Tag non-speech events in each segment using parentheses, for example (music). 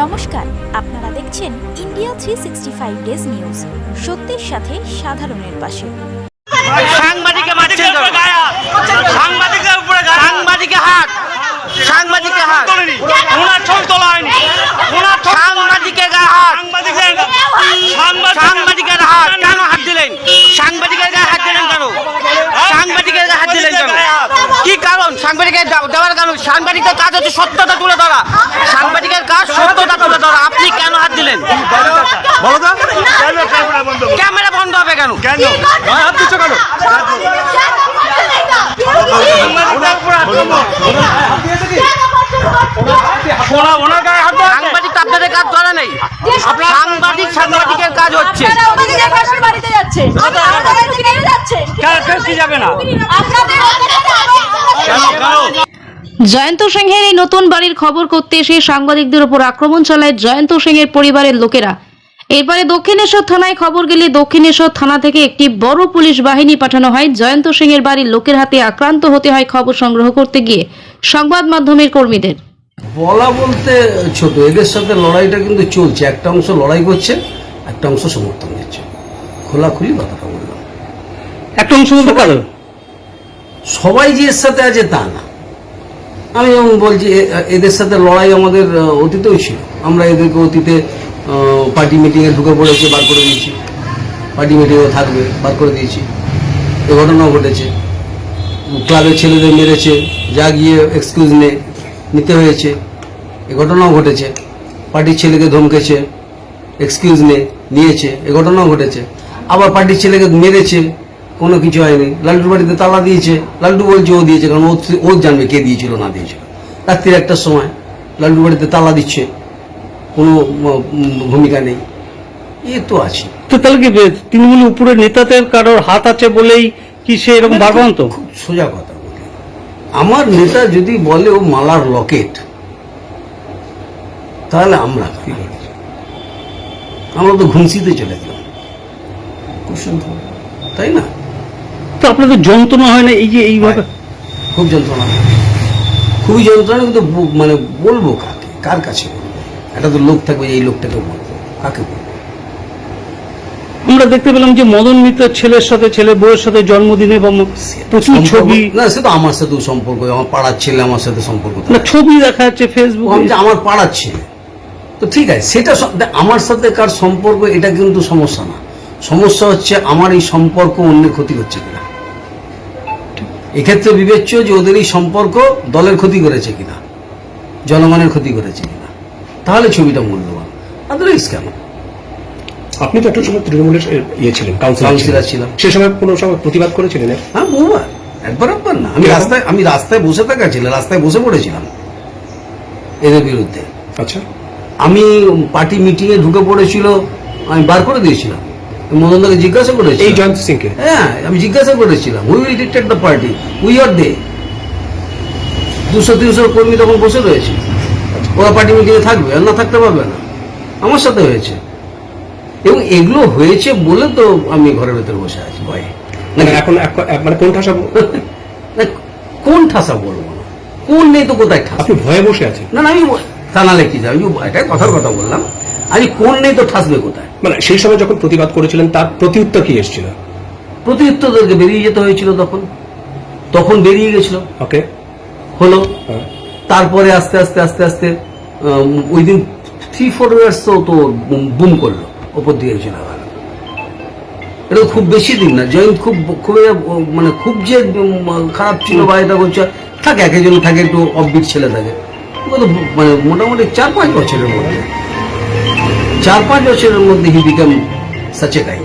নমস্কার আপনারা দেখছেন India three sixty five days news সত্যের সাথে সাধারণের পাশে। সাংবাদিকে মারছেন? সাংবাদিকের উপরে সাংবাদিকে হাত। সাংবাদিকে হাত। ওনার ছবি তোলা হয়নি ওনার ছবি তোলা হয়নি। সাংবাদিকের গায়ে হাত সাংবাদিকের সাংবাদিক সাংবাদিকের হাত কেন হাত দিলেন সাংবাদিকের গায়ে হাত দিলেন কেন সাংবাদিকের গায়ে হাত দিলেন কেন কি কারণ সাংবাদিকের দে- দেওয়ার কারণ সাংবাদিকের কাজ হচ্ছে সত্যতা তুলে ধরা সাংবাদিকের কাজ সত্যতা তুলে ধরা আপনি কেন হাত দিলেন বলো তো কেন ক্যামেরা বন্ধ করো? ক্যামেরা বন্ধ হবে কেন কেন গায়ে হাত দিচ্ছ কেন ওনার গায়ে হাত সাংবাদিক তো আপনাদের কাজ ধরা নেই সাংবাদিক সাংবাদিকের কাজ হচ্ছে জয়ন্ত সিংহের এই নতুন বাড়ির খবর করতে এসে সাংবাদিকদের উপর আক্রমণ চালায় জয়ন্ত সিংহের পরিবারের লোকেরা এরপরে দক্ষিণেশ্বর থানায় খবর গেলে দক্ষিণেশ্বর থানা থেকে একটি বড় পুলিশ বাহিনী পাঠানো হয়। জয়ন্ত সিং এর বাড়ির লোকের হাতে আক্রান্ত হতে হয় খবর সংগ্রহ করতে গিয়ে। সংবাদ মাধ্যমের কর্মীদের। বলা বলতে ছোট এদের সাথে লড়াইটা কিন্তু চলছে। একটা অংশ লড়াই করছে একটা অংশ সমর্থন দিচ্ছে। খোলাখুলি কথাটা বললাম। একটা অংশ বলতে পারো সবাই যে এর সাথে আছে তা না। আমি যেমন বলছি এদের সাথে লড়াই আমাদের অতীতেও ছিল। আমরা এদেরকে অতীতে পার্টি মিটিংয়ে ঢুকে পড়েছে, বার করে দিয়েছি। পার্টি মিটিংও থাকবে, বার করে দিয়েছি। এ ঘটনাও ঘটেছে। ক্লাবের ছেলেদের মেরেছে, যা গিয়ে এক্সকিউজ নে, নিতে হয়েছে। এ ঘটনাও ঘটেছে। পার্টির ছেলেকে ধমকেছে এক্সকিউজ নে, নিয়েছে। এ ঘটনাও ঘটেছে। আবার পার্টির ছেলেকে মেরেছে, কোনো কিছু হয়নি। লাল্টুর বাড়িতে তালা দিয়েছে। লাল্টু বলছে, ও দিয়েছে। কারণ ও ও জানবে কে দিয়েছিল, না দিয়েছিল। রাত্রির একটার সময় লাল্টুর বাড়িতে তালা দিচ্ছে। কোনো ভূমিকা নেই। এ তো আছে। তো তাহলে কি তৃণমূল উপরের নেতাদের কারোর হাত আছে বলেই কি সে এরকম বারবান্ত খুব সোজা কথা বলি। আমার নেতা যদি বলে ও মালার লকেট তাহলে আমরা কি আমরা তো ঘুমসিতে চলে গেলাম। তাই না? তো আপনাদের যন্ত্রণা হয় না এই যে এইভাবে খুব যন্ত্রণা খুবই যন্ত্রণা কিন্তু মানে বলব কাকে? কার কাছে একটা তো লোক থাকবে এই লোকটাকে বলব। কাকে বলব? আমরা দেখতে পেলাম যে মদন মিত্রের ছেলের সাথে ছেলে বউয়ের সাথে জন্মদিনে প্রচুর ছবি। না সে তো আমার সাথেও সম্পর্ক আমার পাড়ার ছেলে আমার সাথে সম্পর্ক না ছবি দেখা যাচ্ছে ফেসবুকে আমার পাড়ার ছেলে। তো ঠিক আছে সেটা আমার সাথে কার সম্পর্ক এটা কিন্তু সমস্যা না। সমস্যা হচ্ছে আমার এই সম্পর্ক অন্য ক্ষতি করছে কিনা। এক্ষেত্রে বিবেচ্য যে ওদের এই সম্পর্ক দলের ক্ষতি করেছে কিনা জনগণের ক্ষতি করেছে কিনা। তাহলে ছবিটা মূল্যবান। আদারওয়াইজ কেন? আপনি তো একটা সময় তৃণমূলের ইয়ে ছিলেন কাউন্সিলর ছিলাম। সে সময় কোনো সময় প্রতিবাদ করেছিলেন? হ্যাঁ বহুবার। একবার একবার না। আমি রাস্তায় আমি রাস্তায় বসে থাকা ছিল রাস্তায় বসে পড়েছিলাম। এদের বিরুদ্ধে। আচ্ছা। আমি পার্টি মিটিংয়ে ঢুকে পড়েছিল আমি বার করে দিয়েছিলাম। মদনদাকে জিজ্ঞাসা করেছি এই জয়ন্ত সিংকে? হ্যাঁ আমি জিজ্ঞাসা করেছিলাম we will dictate the party we are they দুশো তিনশো কর্মী তখন বসে রয়েছে। ওরা পার্টি মিটিংয়ে থাকবে আর না থাকতে পারবে না। আমার সাথে হয়েছে। এবং এগুলো হয়েছে বলে তো আমি ঘরের ভেতরে বসে আছি ভয়ে। এখন মানে কোন ঠাসা (laughs) কোন ঠাসা বলব না। কোন নেই তো কোথায় ঠাসা? আপনি ভয়ে বসে আছেন। না না আমি তা নাহলে কি যাবে এটা কথার কথা বললাম। আমি কোন নেই তো ঠাসবে কোথায়? মানে সেই সময় যখন প্রতিবাদ করেছিলেন তার প্রতিউত্তর কি এসেছিল? প্রতিউত্তরদেরকে বেরিয়ে যেতে হয়েছিল তখন। তখন বেরিয়ে গেছিল। ওকে। হলো। হ্যাঁ। তারপরে আস্তে আস্তে আস্তে আস্তে ওই দিন থ্রি ফোর ইয়ার্স তো বুম করল, ওপর দিয়ে চলে গেল। এটা খুব বেশি দিন না জয়েন্ট খুব খুব মানে খুব যে খারাপ ছিল বা এটা করছে, থাকে, এক একজন থাকে, একটু অফবিট ছেলে থাকে। মানে মোটামুটি চার, পাঁচ বছরের মধ্যে। চার, পাঁচ বছরের মধ্যে হি বিকাম সাচে গাই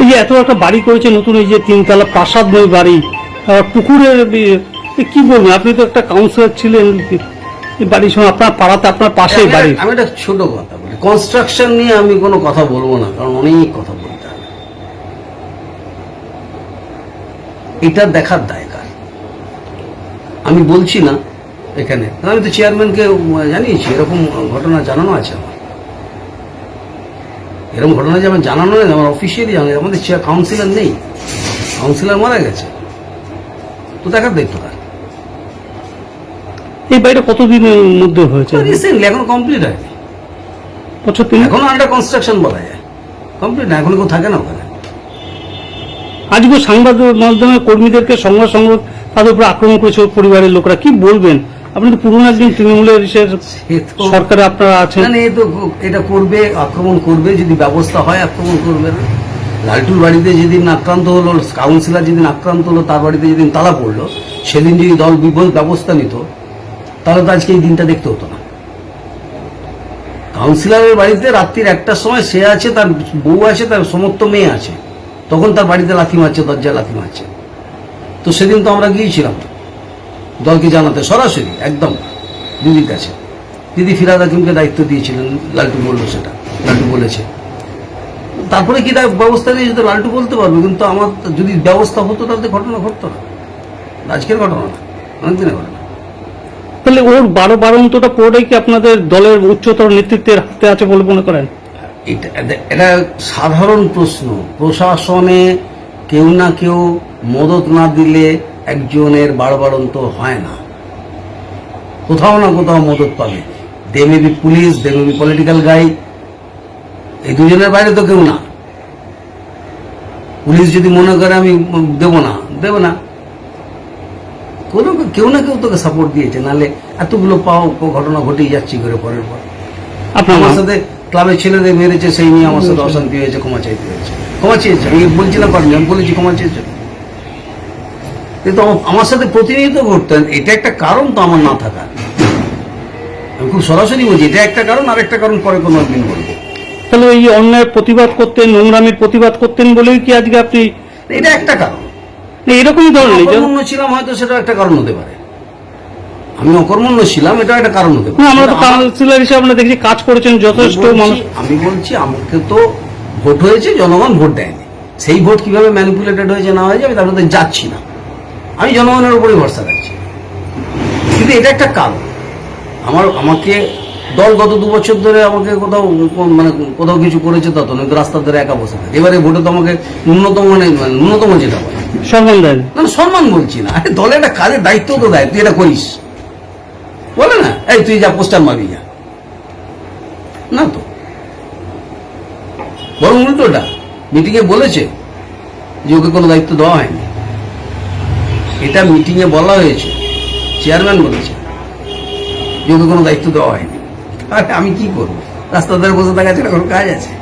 এই যে এত একটা বাড়ি করেছে নতুন, এই যে তিনতলা প্রাসাদময় বাড়ি পুকুরের এ কি বলবেন আপনি তো একটা কাউন্সিলর ছিলেন বাড়ির সময় আপনার পাড়াতে আপনার পাশেই বাড়ি। আমি একটা ছোট কথা বলি। কনস্ট্রাকশন নিয়ে আমি কোনো কথা বলব না কারণ অনেক কথা বলতে হবে। এটা দেখার দায়কার আমি বলছি না এখানে। আমি তো চেয়ারম্যানকে জানিয়েছি এরকম ঘটনা জানানো আছে আমার। এরকম ঘটনা যে আমার জানানো নেই আমার অফিসিয়ালি জানানো আমাদের চেয়ার কাউন্সিলর নেই। কাউন্সিলর মারা গেছে। তো দেখার দায়িত্ব কার? এই বাড়িটা কতদিনের মধ্যে হয়েছে? রিসেন্টলি এখন কমপ্লিট হয়নি। বছর তিন এখন আন্ডার কনস্ট্রাকশন বলা যায়। কমপ্লিট না এখন কেউ থাকে না ওখানে। আজকে সংবাদ মাধ্যমে কর্মীদেরকে সংবাদ সংবাদ তাদের উপর আক্রমণ করেছে পরিবারের লোকরা। কি বলবেন? আপনি তো পুরোনো একদিন তৃণমূলের সরকারে আপনারা আছেন। না না, তো এটা করবে আক্রমণ করবে যদি ব্যবস্থা হয় আক্রমণ করবে না। লালটুর বাড়িতে যেদিন আক্রান্ত হলো কাউন্সিলর যেদিন আক্রান্ত হলো তার বাড়িতে যেদিন তালা পড়ল সেদিন যদি দল বিপদ ব্যবস্থা নিত তাহলে তো আজকে এই দিনটা দেখতে হতো না। কাউন্সিলরের বাড়িতে রাত্রির একটার সময় সে আছে, তার বউ আছে, তার সমস্ত মেয়ে আছে। তখন তার বাড়িতে লাথি মারছে, দরজায় লাথি মারছে। তো সেদিন তো আমরা গিয়েছিলাম দলকে জানাতে, সরাসরি, একদম দিদির কাছে। দিদি ফিরাদ হাকিমকে দায়িত্ব দিয়েছিলেন, লালটু বলল সেটা, লালটু বলেছে। তারপরে কি ব্যবস্থা নিয়েছে তো লালটু বলতে পারবে, কিন্তু আমার যদি ব্যবস্থা হতো তাহলে ঘটনা ঘটতো না। আজকের ঘটনা না, অনেকদিনের ঘটনা। তাহলে ওর বারো বারন্তটা পুরোটাই কি আপনাদের দলের উচ্চতর নেতৃত্বের হাতে আছে বলে মনে করেন? এটা সাধারণ প্রশ্ন। প্রশাসনে কেউ না কেউ মদত না দিলে একজনের বাড়বাড়ন্ত হয় না। কোথাও না কোথাও মদত পাবে। দে পুলিশ দে পলিটিক্যাল গাই এই দুজনের বাইরে তো কেউ না। পুলিশ যদি মনে করে আমি দেব না দেব না। কোনো কেউ না কেউ তোকে সাপোর্ট দিয়েছে নাহলে এতগুলো পাও ঘটনা ঘটেই যাচ্ছি করে পরের পর। আমার সাথে ক্লাবের ছেলেদের মেরেছে সেই নিয়ে আমার সাথে অশান্তি হয়েছে ক্ষমা চাইতে হয়েছে। ক্ষমা চেয়েছে আমি বলছি না পারিনি আমি বলেছি ক্ষমা চেয়েছে। কিন্তু আমার- সাথে প্রতিনিয়ত ঘটতেন এটা একটা কারণ তো আমার না থাকা আমি খুব সরাসরি বলছি এটা একটা কারণ আর একটা কারণ পরে কোনো একদিন বলব। তাহলে এই অন্যায় প্রতিবাদ করতেন নোংরামের প্রতিবাদ করতেন বলেই কি আজকে আপনি এটা একটা কারণ। এরকমই ধরনের অকর্মণ্য ছিলাম হয়তো সেটা একটা কারণ হতে পারে। আমি অকর্মণ্য ছিলাম এটা একটা কারণ হতে পারে। আমরা তো কাউন্সিলর হিসেবে আমরা দেখছি কাজ করেছেন যথেষ্ট মানুষ। আমি বলছি আমাকে তো ভোট হয়েছে জনগণ ভোট দেয়নি। সেই ভোট কীভাবে ম্যানিপুলেটেড হয়েছে না হয়েছে আমি তার মধ্যে যাচ্ছি না। আমি জনগণের উপরই ভরসা রাখছি। কিন্তু এটা একটা কারণ। আমার আমাকে দল গত দু বছর ধরে আমাকে কোথাও মানে কোথাও কিছু করেছে তত নয়তো রাস্তার ধরে একা বসে থাকে। এবারে ভোটে তো আমাকে ন্যূনতম মানে মানে ন্যূনতম যেটা বলে। সম্মান বলছি না। আরে দলে একটা কাজের দায়িত্ব তো দেয়। তুই এটা করিস। বলে না? এই, তুই যা, পোস্টার মারবি, যা। না তো। বরং উল্টোটা মিটিংয়ে বলেছে যে ওকে কোনো দায়িত্ব দেওয়া হয়নি। এটা মিটিংয়ে বলা হয়েছে। চেয়ারম্যান বলেছে যে ওকে কোনো দায়িত্ব দেওয়া হয়নি। আরে, আমি কি করব? রাস্তার ধারে বসে থাকা ছাড়া কোনো কাজ আছে?